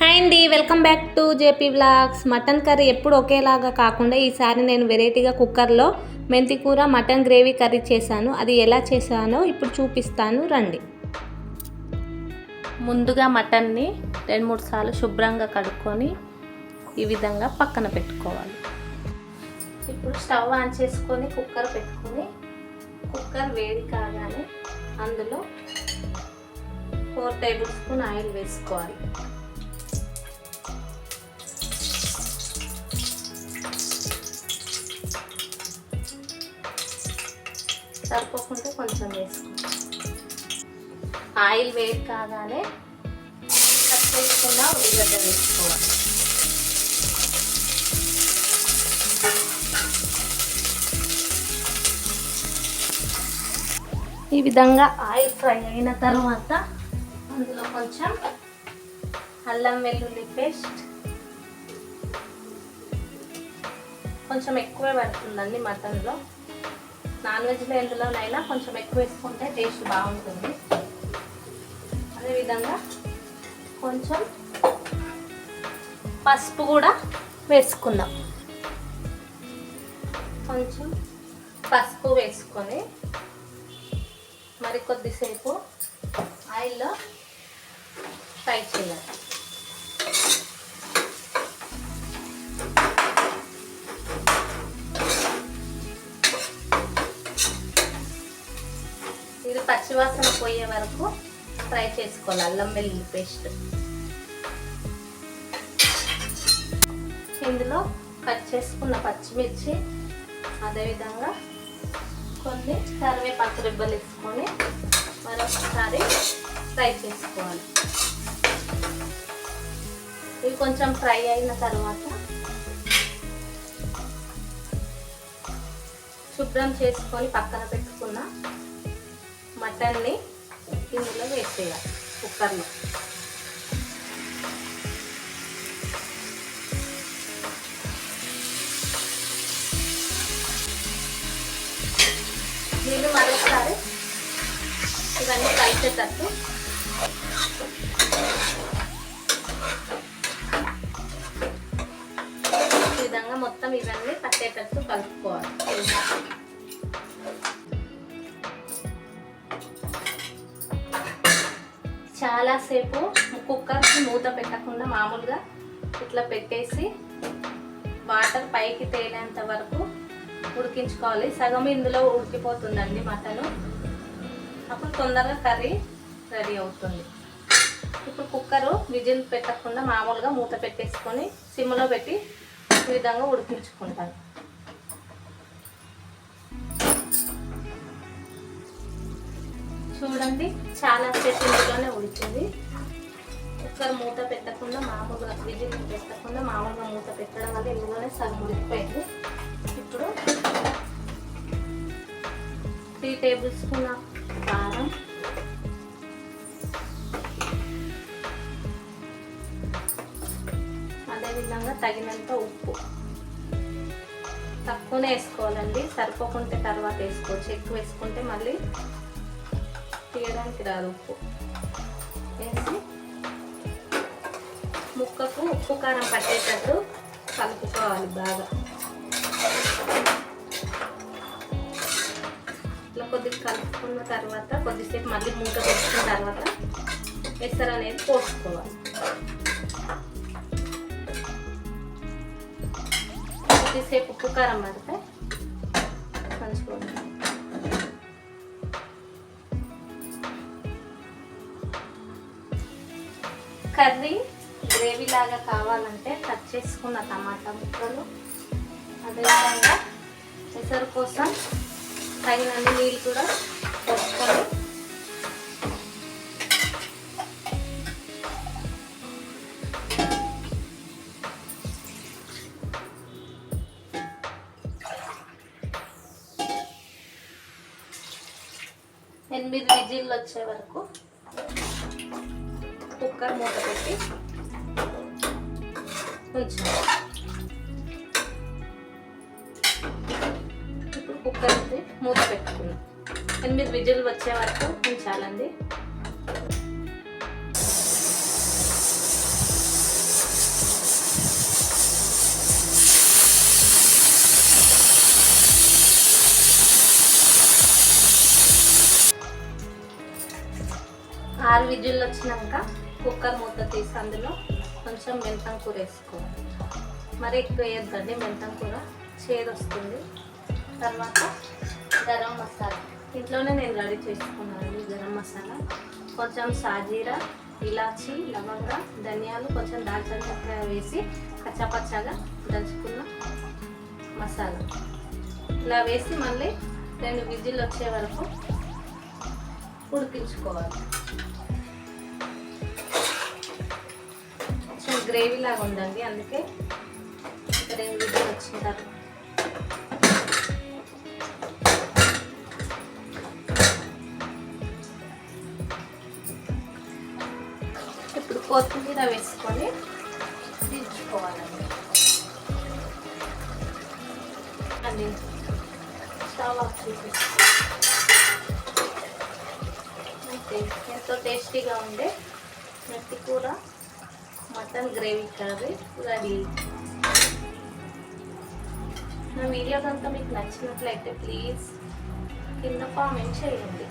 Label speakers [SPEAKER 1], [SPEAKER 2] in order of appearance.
[SPEAKER 1] Hi అండి welcome back to JP blogs mutton curry ఎప్పుడు ఒకేలాగా కాకుండా ఈసారి నేను వెరైటీగా కుక్కర్లో మెంతి కూర మటన్ గ్రేవీ కర్రీ చేశాను. అది ఎలా చేశానో ఇప్పుడు చూపిస్తాను. రండి. ముందుగా మటన్ని రెండు మూడు సార్లు శుభ్రంగా కడుక్కొని ఈ విధంగా పక్కన పెట్టుకోవాలి. ఇప్పుడు స్టవ్ ఆన్ చేసుకొని కుక్కర్ పెట్టుకొని కుక్కర్ వేడి కాగానే అందులో ఫోర్ టేబుల్ స్పూన్ ఆయిల్ వేసుకోవాలి. సరిపోకుంటే వేసుకుంటాం ఆయిల్ వేడి కాగానే కట్ చేసుకున్న ఉల్లిగడ్డ వేసుకోవాలి. ఈ విధంగా ఆయిల్ ఫ్రై అయిన తర్వాత అందులో కొంచెం అల్లం వెల్లుల్లి పేస్ట్. కొంచెం ఎక్కువే పడుతుందండి మటన్లో. నాన్ వెజ్లో ఎందులోనైనా కొంచెం ఎక్కువ వేసుకుంటే టేస్ట్ బాగుంటుంది. అదేవిధంగా కొంచెం పసుపు కూడా వేసుకుందాం. కొంచెం పసుపు వేసుకొని మరి కొద్దిసేపు ఆయిల్లో ఫ్రై చేయాలి. పచ్చివాసన పోయే వరకు ఫ్రై చేసుకోవాలి. అల్లం వెల్లుల్లి పేస్ట్. ఇందులో కట్ చేసుకున్న పచ్చిమిర్చి అదేవిధంగా కొన్ని కరివేపాకు రిబ్బలు వేసుకొని మరొకసారి ఫ్రై చేసుకోవాలి. ఇవి కొంచెం ఫ్రై అయిన తర్వాత శుభ్రం చేసుకొని పక్కన పెట్టుకున్న మటన్ని ఇందులో వేసేయాలి కుక్కర్లో. నేను మరొకసారి ఇవన్నీ కలిసేటట్టు. ఈ విధంగా మొత్తం ఇవన్నీ పట్టేటట్టు కలుపుకోవాలి. చాలాసేపు కుక్కర్కి మూత పెట్టకుండా మామూలుగా ఇట్లా పెట్టేసి వాటర్ పైకి తేలేంత వరకు ఉడికించుకోవాలి. సగం ఇందులో ఉడికిపోతుందండి మటను. అప్పుడు తొందరగా కర్రీ రెడీ అవుతుంది. ఇప్పుడు కుక్కరు విజిల్ పెట్టకుండా మామూలుగా మూత పెట్టేసుకొని సిమ్లో పెట్టి ఈ విధంగా ఉడికించుకుంటాను. చూడండి చాలా స్పెషల్గానే ఉడిచింది కుక్కర్ మూత పెట్టకుండా మామూలుగా విజిల్ పెట్టకుండా మామూలుగా మూత పెట్టడం వల్ల ఇందులోనే సగం ఉడికిపోయింది. ఇప్పుడు త్రీ టేబుల్ స్పూన్ కారం. అదేవిధంగా తగినంత ఉప్పు. తక్కువనే వేసుకోవాలండి. సరిపోకుంటే తర్వాత వేసుకోవచ్చు. ఎక్కువ వేసుకుంటే మళ్ళీ తీయడానికి రాదు ఉప్పు. వేసి ముక్కకు ఉప్పు కారం పట్టేటట్టు కలుపుకోవాలి బాగా. ఇట్లా కొద్దిగా కలుపుకున్న తర్వాత కొద్దిసేపు మళ్ళీ మూత పెట్టుకున్న తర్వాత ఎసరు అనేది పోసుకోవాలి. కొద్దిసేపు ఉప్పు కారం పడితే కర్రీ గ్రేవీ లాగా కావాలంటే కట్ చేసుకున్న టమాటా ముక్కలు అదేవిధంగా పెసరు కోసం తగినన్ని నీళ్ళు కూడా పోసుకొని ఎనిమిది విజిల్లు వచ్చే వరకు కుక్కర్ మూత పెట్టి ఉంచాలి ఇప్పుడు కుక్కర్ మూత పెట్టుకున్నాం ఎనిమిది విజిల్ వచ్చే వరకు ఉంచాలండి. ఆరు విజులు వచ్చినాక కుక్కర్ మూత తీసి అందులో కొంచెం మెంతం కూర వేసుకోవాలి. మరి ఎక్కువ వేయద్దండి మెంతం కూర. చేదు వస్తుంది. తర్వాత గరం మసాలా. ఇంట్లోనే నేను రెడీ చేసుకున్నాను గరం మసాలా. కొంచెం సాజీరా ఇలాచి లవంగ ధనియాలు కొంచెం దాల్చిన చెక్క వేసి కచ్చాపచ్చాగా దంచుకున్న మసాలా. ఇలా వేసి మళ్ళీ రెండు విజిల్ వచ్చే వరకు ఉడికించుకోవాలి. గ్రేవీ లాగా ఉందండి అందుకే గ్రేవీ రెండు విజిల్ వచ్చిన తర్వాత ఇప్పుడు కొత్తిమీర వేసుకొని దించుకోవాలండి. అది స్టవ్ ఆఫ్ అంతే ఎంతో టేస్టీగా ఉండే మెత్తి కూర. మటన్ గ్రేవీ కర్రీ రెడీ నా వీడియో కనుక మీకు నచ్చినట్లయితే ప్లీజ్ కింద కామెంట్ చేయండి.